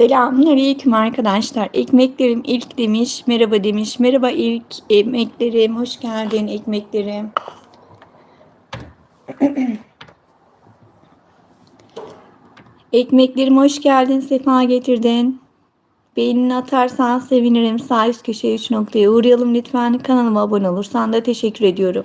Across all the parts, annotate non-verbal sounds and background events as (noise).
Selamünaleyküm arkadaşlar. Ekmeklerim ilk demiş. Merhaba demiş. Merhaba ilk ekmeklerim. Hoş geldin ekmeklerim. (clears throat) Ekmeklerim hoş geldin. Sefa getirdin. Beğenini atarsan sevinirim. Sağ üst köşeye 3 noktaya uğrayalım lütfen. Kanalıma abone olursan da teşekkür ediyorum.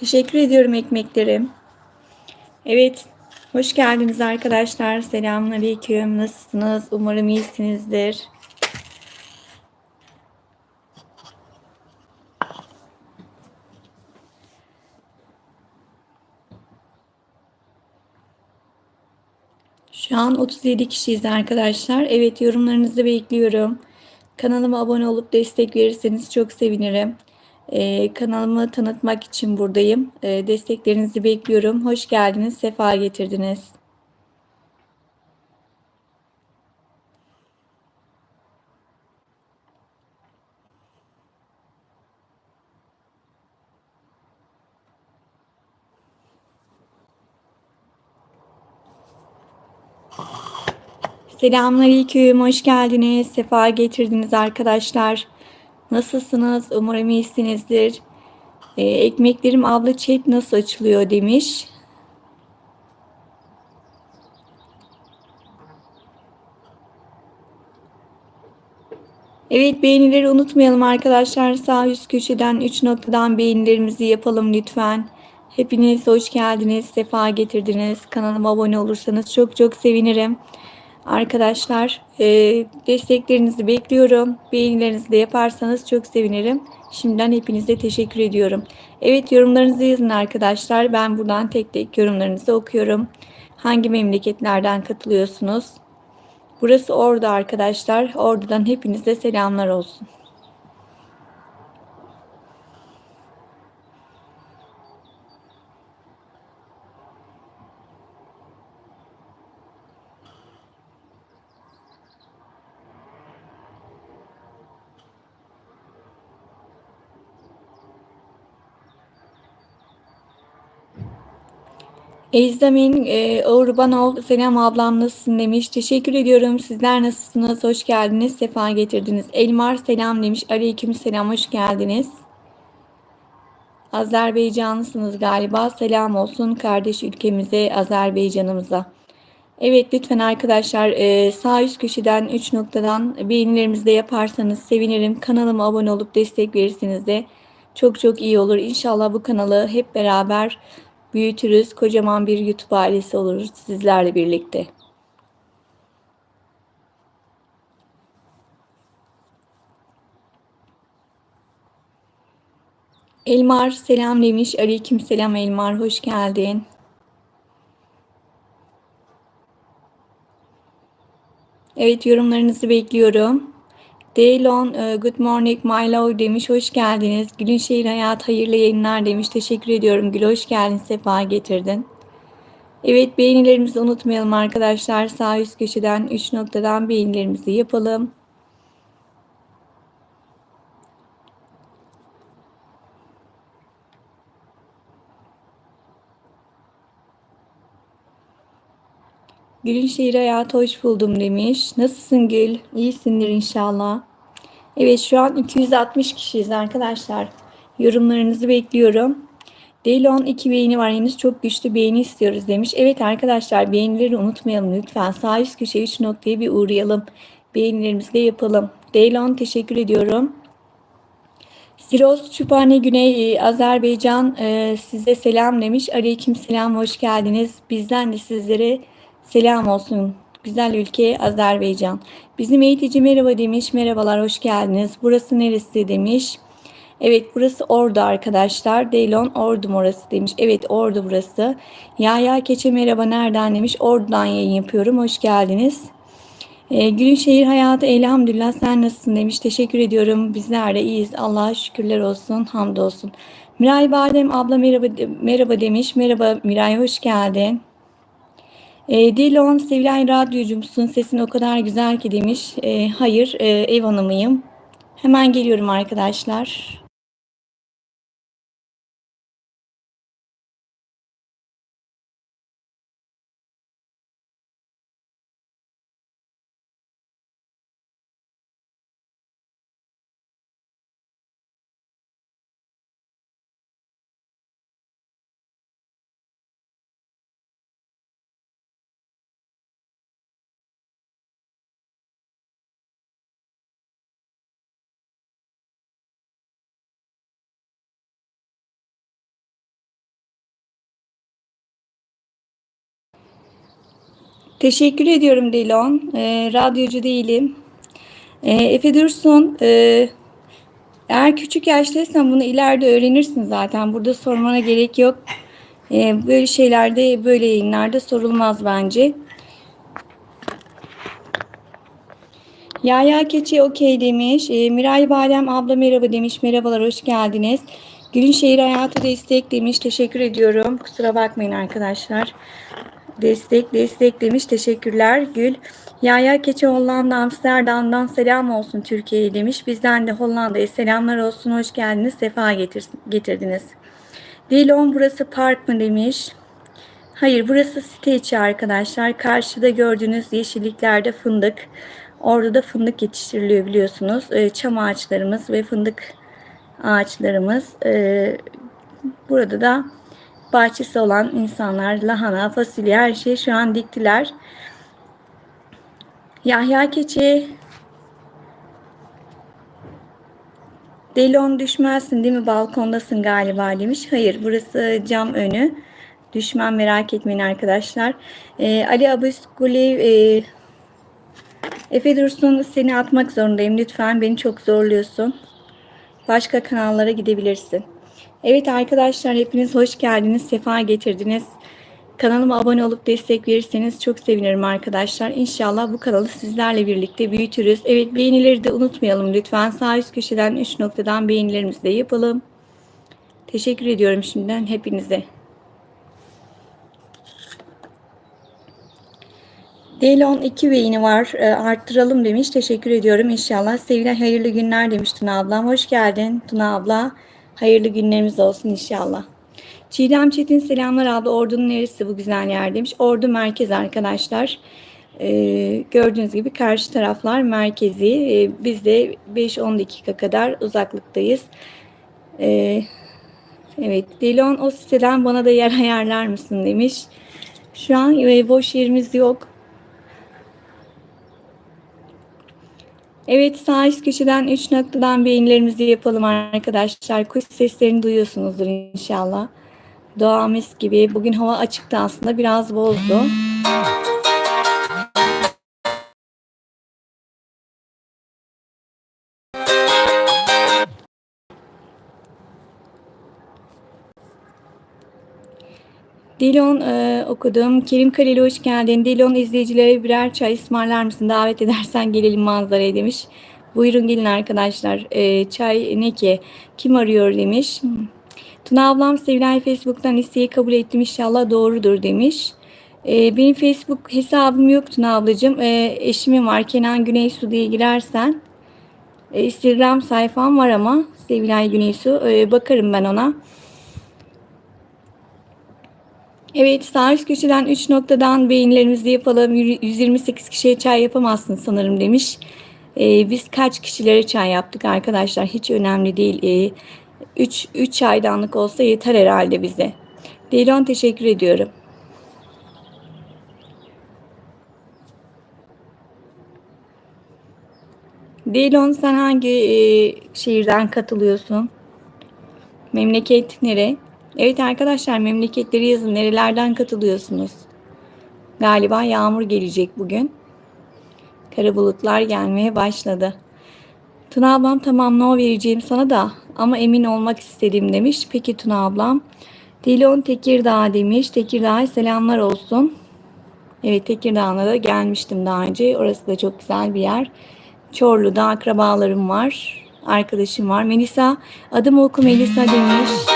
Teşekkür ediyorum ekmeklerim. Evet, hoş geldiniz arkadaşlar. Selamünaleyküm. Nasılsınız? Umarım iyisinizdir. Şu an 37 kişiyiz arkadaşlar. Evet yorumlarınızı bekliyorum. Kanalıma abone olup destek verirseniz çok sevinirim. Ee, kanalımı tanıtmak için buradayım. Ee, desteklerinizi bekliyorum. Hoş geldiniz, sefa getirdiniz. Selamünaleyküm, hoş geldiniz, sefa getirdiniz arkadaşlar. Nasılsınız? Umarım iyisinizdir. Ee, ekmeklerim abla chat nasıl açılıyor demiş. Evet beğenileri unutmayalım arkadaşlar. Sağ üst köşeden 3 noktadan beğenilerimizi yapalım lütfen. Hepiniz hoş geldiniz, sefa getirdiniz. Kanalıma abone olursanız çok çok sevinirim. Arkadaşlar e, desteklerinizi bekliyorum. Beğenilerinizi de yaparsanız çok sevinirim. Şimdiden hepinize teşekkür ediyorum. Evet yorumlarınızı yazın arkadaşlar. Ben buradan tek tek yorumlarınızı okuyorum. Hangi memleketlerden katılıyorsunuz? Burası Ordu arkadaşlar. Ordu'dan hepinize selamlar olsun. Ezdamin e, Urbanov selam ablam nasılsın demiş. Teşekkür ediyorum. Sizler nasılsınız? Hoş geldiniz. Sefa getirdiniz. Elmar selam demiş. Aleyküm selam. Hoş geldiniz. Azerbaycanlısınız galiba. Selam olsun kardeş ülkemize, Azerbaycan'ımıza. Evet lütfen arkadaşlar e, sağ üst köşeden 3 noktadan beğenilerimizi de yaparsanız sevinirim. Kanalıma abone olup destek verirseniz de çok çok iyi olur. İnşallah bu kanalı hep beraber büyütürüz. Kocaman bir YouTube ailesi oluruz sizlerle birlikte. Elmar selam demiş. Aleyküm selam Elmar. Hoş geldin. Evet yorumlarınızı bekliyorum. Deylon, e, good morning my demiş. Hoş geldiniz. Gülün şehir hayat hayırlı yayınlar demiş. Teşekkür ediyorum. Gül hoş geldin. Sefa getirdin. Evet beğenilerimizi unutmayalım arkadaşlar. Sağ üst köşeden 3 noktadan beğenilerimizi yapalım. Gül'ün şehir hayatı hoş buldum demiş. Nasılsın Gül? İyisindir inşallah. Evet şu an 260 kişiyiz arkadaşlar. Yorumlarınızı bekliyorum. Delon iki beğeni var henüz çok güçlü beğeni istiyoruz demiş. Evet arkadaşlar beğenileri unutmayalım lütfen. Sağ üst köşe 3 noktaya bir uğrayalım. Beğenilerimizi de yapalım. Delon teşekkür ediyorum. Siros Çupane Güney e, Azerbaycan e, size selam demiş. Aleyküm selam hoş geldiniz. Bizden de sizlere selam olsun. Güzel ülke Azerbaycan. Bizim eğitici merhaba demiş. Merhabalar hoş geldiniz. Burası neresi demiş. Evet burası Ordu arkadaşlar. Deylon Ordu orası demiş. Evet Ordu burası. Yaya Keçe merhaba nereden demiş. Ordu'dan yayın yapıyorum. Hoş geldiniz. E, Gülün şehir hayatı elhamdülillah sen nasılsın demiş. Teşekkür ediyorum. Bizler de iyiyiz. Allah'a şükürler olsun. Hamdolsun. Miray Badem abla merhaba merhaba demiş. Merhaba Miray hoş geldin. E, Dilon Sevilay radyocumsun. Sesin o kadar güzel ki demiş. E, hayır e, ev hanımıyım. Hemen geliyorum arkadaşlar. Teşekkür ediyorum Dilon. E, radyocu değilim. E, Efe Dursun, e, eğer küçük yaştaysan bunu ileride öğrenirsin zaten. Burada sormana gerek yok. E, böyle şeylerde, böyle yayınlarda sorulmaz bence. Yaya Keçi okey demiş. E, Miray Badem abla merhaba demiş. Merhabalar hoş geldiniz. Gülün Şehir Hayatı Destek demiş. Teşekkür ediyorum. Kusura bakmayın arkadaşlar. Destek destek demiş. Teşekkürler Gül. Yaya Keçi Hollanda Amsterdam'dan selam olsun Türkiye'ye demiş. Bizden de Hollanda'ya selamlar olsun. Hoş geldiniz. Sefa getir, getirdiniz. Dilon burası park mı demiş. Hayır burası site içi arkadaşlar. Karşıda gördüğünüz yeşilliklerde fındık. Orada da fındık yetiştiriliyor biliyorsunuz. Ee, çam ağaçlarımız ve fındık ağaçlarımız. Ee, burada da bahçesi olan insanlar lahana, fasulye her şeyi şu an diktiler. Yahya Keçi Delon düşmezsin değil mi? Balkondasın galiba demiş. Hayır burası cam önü. Düşmem merak etmeyin arkadaşlar. Ee, Ali Abuskulev e, Efe Dursun seni atmak zorundayım. Lütfen beni çok zorluyorsun. Başka kanallara gidebilirsin. Evet arkadaşlar hepiniz hoş geldiniz. Sefa getirdiniz. Kanalıma abone olup destek verirseniz çok sevinirim arkadaşlar. İnşallah bu kanalı sizlerle birlikte büyütürüz. Evet beğenileri de unutmayalım lütfen. Sağ üst köşeden 3 noktadan beğenilerimizi de yapalım. Teşekkür ediyorum şimdiden hepinize. Delon 2 beğeni var. E, arttıralım demiş. Teşekkür ediyorum inşallah. Sevilen hayırlı günler demiş Tuna ablam. Hoş geldin Tuna abla. Hayırlı günlerimiz olsun inşallah. Çiğdem Çetin selamlar abla. Ordu'nun neresi bu güzel yer demiş. Ordu merkez arkadaşlar. Ee, gördüğünüz gibi karşı taraflar merkezi. Ee, biz de 5-10 dakika kadar uzaklıktayız. Ee, evet Delon o siteden bana da yer ayarlar mısın demiş. Şu an e, boş yerimiz yok. Evet sağ üst köşeden 3 noktadan beğenilerimizi yapalım arkadaşlar. Kuş seslerini duyuyorsunuzdur inşallah. Doğa mis gibi. Bugün hava açıktı aslında biraz bozdu. Dilon e, okudum. Kerim Kaleli hoş geldin. Dilon izleyicilere birer çay ısmarlar mısın? Davet edersen gelelim manzaraya demiş. Buyurun gelin arkadaşlar. E, çay ne ki? Kim arıyor demiş. Tuna ablam Sevilay Facebook'tan isteği kabul ettim inşallah doğrudur demiş. E, benim Facebook hesabım yok Tuna ablacığım. E, eşimin var Kenan Güneysu diye girersen. E, Instagram sayfam var ama Sevilay Güneysu. E, bakarım ben ona. Evet sağ üst köşeden 3 noktadan beyinlerimizi yapalım. 128 kişiye çay yapamazsın sanırım demiş. Ee, biz kaç kişilere çay yaptık arkadaşlar hiç önemli değil. Ee, 3 3 çaydanlık olsa yeter herhalde bize. Delon teşekkür ediyorum. Delon sen hangi e, şehirden katılıyorsun? Memleket nere? Evet arkadaşlar memleketleri yazın. Nerelerden katılıyorsunuz? Galiba yağmur gelecek bugün. Kara bulutlar gelmeye başladı. Tuna ablam tamam no vereceğim sana da ama emin olmak istedim demiş. Peki Tuna ablam. Dilon Tekirdağ demiş. Tekirdağ'a selamlar olsun. Evet Tekirdağ'a da gelmiştim daha önce. Orası da çok güzel bir yer. Çorlu'da akrabalarım var. Arkadaşım var. Melisa adımı oku Melisa demiş.